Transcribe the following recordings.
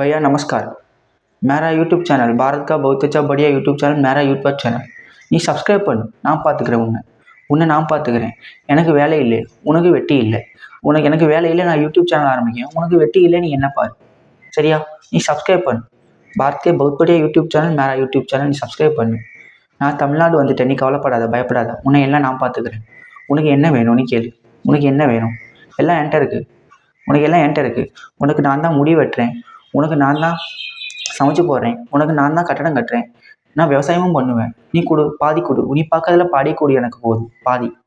भैया नमस्कार मेरा யூடியூப் சேனல் பாரத் கா பௌத்தச்சா படியா யூடியூப் சேனல் மேரா யூடியூப் சேனல் நீ சப்ஸ்கிரைப் பண்ணு நான் பார்த்துக்கிறேன் உன்னை உன்னை நான் பார்த்துக்கிறேன் எனக்கு வேலை இல்லை உனக்கு வெட்டி இல்லை உனக்கு எனக்கு வேலை இல்லை நான் யூடியூப் சேனல் ஆரம்பிக்கிறேன் உனக்கு வெட்டி இல்லை நீ என்ன பாரு சரியா நீ சப்ஸ்கிரைப் பண்ணு பாரத் கே பௌத் படியா யூடியூப் சேனல் மேரா யூடியூப் சேனல் நீ சப்ஸ்கிரைப் பண்ணு நான் தமிழ்நாடு வந்துட்டேன் நீ கவலைப்படாத பயப்படாத உன்னை எல்லாம் நான் பார்த்துக்கிறேன் உனக்கு என்ன வேணும் நீ கேளு உனக்கு என்ன வேணும் எல்லாம் என்கிட்ட இருக்குது உனக்கு எல்லாம் என்கிட்ட இருக்குது உனக்கு நான் தான் முடி வெட்டுறேன் உனக்கு நான் தான் சமைச்சு போடுறேன். உனக்கு நான் தான் கட்டடம் கட்டுறேன். நான் விவசாயமும் பண்ணுவேன். நீ கொடு பாதி கொடு. நீ பார்க்கறதுல பாடி கொடு எனக்கு போதும். பாதி.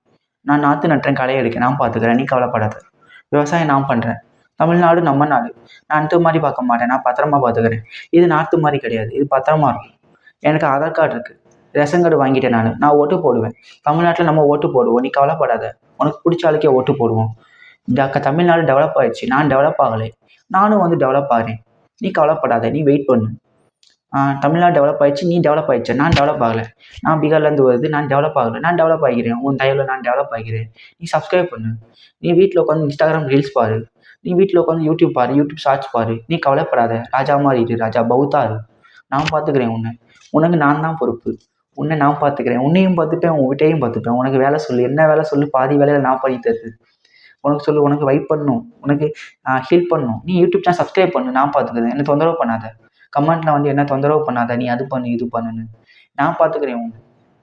நான் நாற்று நட்டுறேன் களை எடுக்க. நான் பார்த்துக்கிறேன். நீ கவலைப்படாத. விவசாயம் நான் பண்ணுறேன் தமிழ்நாடு நம்ம நாடு. நான் அந்த மாதிரி பார்க்க மாட்டேன். நான் பத்திரமா பார்த்துக்கிறேன். இது நார்த்து மாதிரி கிடையாது. இது பத்திரமா இருக்கும். எனக்கு ஆதார் கார்டு இருக்குது ரேஷன் கார்டு வாங்கிட்டேன் நான். நான் ஓட்டு போடுவேன். தமிழ்நாட்டில் நம்ம ஓட்டு போடுவோம். நீ கவலைப்படாத. உனக்கு பிடிச்ச ஆளுக்கே ஓட்டு போடுவோம். தமிழ்நாடு டெவலப் ஆயிடுச்சு. நான் டெவலப் ஆகலை. நானும் வந்து டெவலப் ஆகிறேன். நீ கவலைப்படாத நீ வெயிட் பண்ணு. தமிழ்நாடு டெவலப் ஆயிடுச்சு நீ டெவலப் ஆயிடுச்சு. நான் டெவலப் ஆகலை. நான் பீகார்லேருந்து வருது நான் டெவலப் ஆகலை. நான் டெவலப் ஆகிறேன் உன் தயவில் நான் டெவலப் ஆகிறேன் நீ சப்ஸ்கிரைப் பண்ணு. நீ வீட்டில் உட்காந்து இன்ஸ்டாகிராம் ரீல்ஸ் பாரு. நீ வீட்டில் உட்காந்து யூடியூப் பாரு யூடியூப் ஷார்ட்ஸ் பாரு. நீ கவலைப்படாத. ராஜா மாதிரி இரு ராஜா. பௌத்தா இரு. நான் பார்த்துக்கிறேன் உன்னை. உனக்கு நான் தான் பொறுப்பு. உன்னை நான் பார்த்துக்கிறேன் உன்னையும் பார்த்துப்பேன் உன் வீட்டையும் பார்த்துப்பேன் உனக்கு வேலை சொல்லு. என்ன வேலை சொல்லு? பாதி வேலையில் நான் பண்ணி தருது. உனக்கு சொல்லு உனக்கு வைப் பண்ணணும் உனக்கு ஹீல் பண்ணணும் நீ யூடியூப் சேனல் சப்ஸ்கிரைப் பண்ணு நான் பார்த்துக்கிறேன் என்ன தொந்தரவு பண்ணாத. கமெண்ட்ல வந்து என்ன தொந்தரவு பண்ணாத. நீ அது பண்ணு இது பண்ணுன்னு. நான் பார்த்துக்கிறேன் உன்னை.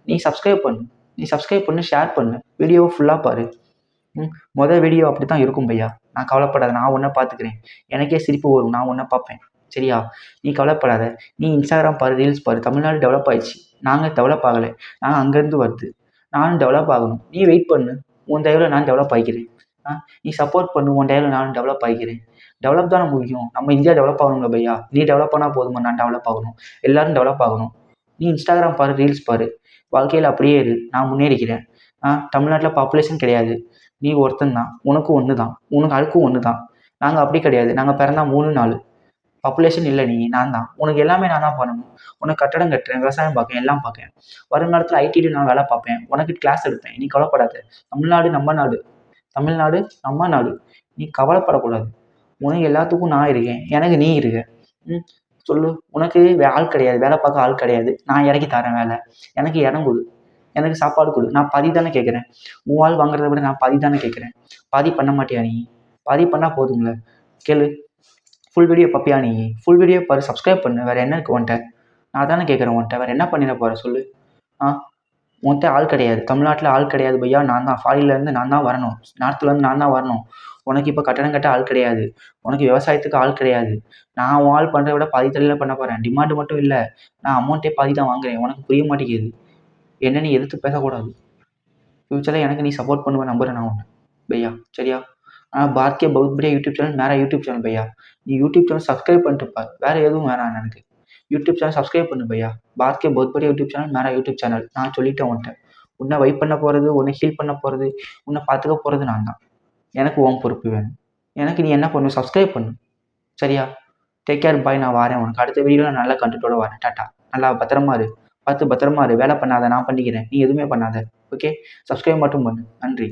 நீ சப்ஸ்கிரைப் பண்ணு. நீ சப்ஸ்கிரைப் பண்ணு ஷேர் பண்ணு. வீடியோவை ஃபுல்லாக பாரு. ம் மொதல் வீடியோ அப்படி தான் இருக்கும் பையா. நான் கவலைப்படாத. நான் ஒன்றை பார்த்துக்கிறேன் எனக்கே சிரிப்பு வரும். நான் ஒன்றை பார்ப்பேன் சரியா? நீ கவலைப்படாத. நீ இன்ஸ்டாகிராம் பாரு ரீல்ஸ் பாரு. தமிழ்நாடு டெவலப் ஆயிடுச்சு. நாங்கள் டெவலப் ஆகலை. நாங்கள் அங்கேருந்து வருது. நானும் டெவலப் ஆகணும். நீ வெயிட் பண்ணு. உன் தயவில் நான் டெவலப் ஆகிக்கிறேன் நீ சப்போர்ட் பண்ணு உன் தயவில் நானும் டெவலப் ஆகிக்கிறேன் டெவலப் தானே முக்கியம் நம்ம இந்தியா டெவலப் ஆகணும்ல பையா? நீ டெவலப் பண்ணால் போதுமா? நான் டெவலப் ஆகணும். எல்லாரும் டெவலப் ஆகணும். நீ இன்ஸ்டாகிராம் பாரு ரீல்ஸ் பாரு. வாழ்க்கையில் அப்படியே இரு. நான் முன்னேறிக்கிறேன். ஆ தமிழ்நாட்டில் பாப்புலேஷன் கிடையாது. நீ ஒருத்தன் தான். உனக்கும் ஒன்று தான் உனக்கு அழுக்கும் ஒன்று தான் நாங்கள் அப்படி கிடையாது. நாங்கள் பிறந்தா மூணு நாள் பாப்புலேஷன் இல்லை நீ. நான் தான். உனக்கு எல்லாமே நான் தான் பண்ணணும். உனக்கு கட்டடம் கட்டுறேன் விவசாயம் பார்க்கேன் எல்லாம் பார்க்கேன். வருங்காலத்தில் ஐடிடி நான் வேலை பார்ப்பேன். உனக்கு கிளாஸ் எடுப்பேன். நீ கவலைப்படாத. தமிழ்நாடு நம்ம நாடு. தமிழ்நாடு நம்ம நாடு. நீ கவலைப்படக்கூடாது. உனக்கு எல்லாத்துக்கும் நான் இருக்கேன். எனக்கு நீ இருக்க. ம் சொல்லு. உனக்கு வே- ஆள் கிடையாது. வேலை பார்க்க ஆள் கிடையாது. நான் இறக்கி தரேன் வேலை. எனக்கு இடம் கொடு. எனக்கு சாப்பாடு கொடு. நான் பாதி தானே கேட்குறேன். உன் ஆள் வாங்குறத விட நான் பாதி தானே கேட்குறேன். பாதி பண்ண மாட்டியா நீ? பாதி பண்ணால் போதுங்கள கேளு. ஃபுல் வீடியோ பப்பியா நீ? ஃபுல் வீடியோ பாரு. சப்ஸ்கிரைப் பண்ணு. வேறு என்ன இருக்கு உன்ட்ட நான் தானே கேட்குறேன் உன்ட்ட வேறு என்ன பண்ணிட போகிற சொல்லு. ஆ உன்கிட்ட ஆள் கிடையாது. தமிழ்நாட்டில் ஆள் கிடையாது பையா. நான் தான். ஃபாரின்லேருந்து நான் தான் வரணும். நார்த்துலேருந்து நான் தான் வரணும். உனக்கு இப்போ கட்டணம் கட்ட ஆள் கிடையாது. உனக்கு விவசாயத்துக்கு ஆள் கிடையாது. நான் உன் ஆள் பண்ணுறத விட பாதி தலையில் பண்ண போகிறேன் டிமாண்டு மட்டும் இல்லை. நான் அமௌண்ட்டே பாதி தான் வாங்குறேன். உனக்கு புரிய மாட்டேங்குது. என்ன நீ எதிர்த்து பேசக்கூடாது. ஃப்யூச்சரில் எனக்கு நீ சப்போர்ட் பண்ணுவேன் நம்புறேன் நான் ஒன்று பையா. சரியா? ஆனால் பாரதிய பௌத் யூடியூப் சேனல் வேறு யூடியூப் சேனல் பையா. நீ யூடியூப் சேனல் சப்ஸ்கிரைப் பண்ணிட்டு பார் வேறு எதுவும் வேணாம் எனக்கு. யூடியூப் சேனல் சப்ஸ்கிரைப் பண்ணு பையா. பாரதிய பௌத் படியா யூடியூப் சேனல் மேரா யூடியூப் சேனல் நான் சொல்லிட்டேன் உன்ட்ட உன்னை வைப் பண்ண போகிறது உன்னை ஹீல் பண்ண போகிறது உன்னை பார்த்துக்க போகிறது நான் தான். எனக்கு உன் பொறுப்பு வேணும். எனக்கு நீ என்ன பண்ணு சப்ஸ்கிரைப் பண்ணு. சரியா? டேக் கேர் பாய் நான் வரேன் உனக்கு. அடுத்த வீடியோவில் நல்ல கண்டென்ட்டோட வரேன். டாட்டா. நல்லா பத்திரமா இரு. பார்த்து பத்திரமா இரு. வேலை பண்ணாத நான் பண்ணிக்கிறேன். நீ எதுவுமே பண்ணாத. ஓகே சப்ஸ்கிரைப் மட்டும் பண்ணு. நன்றி.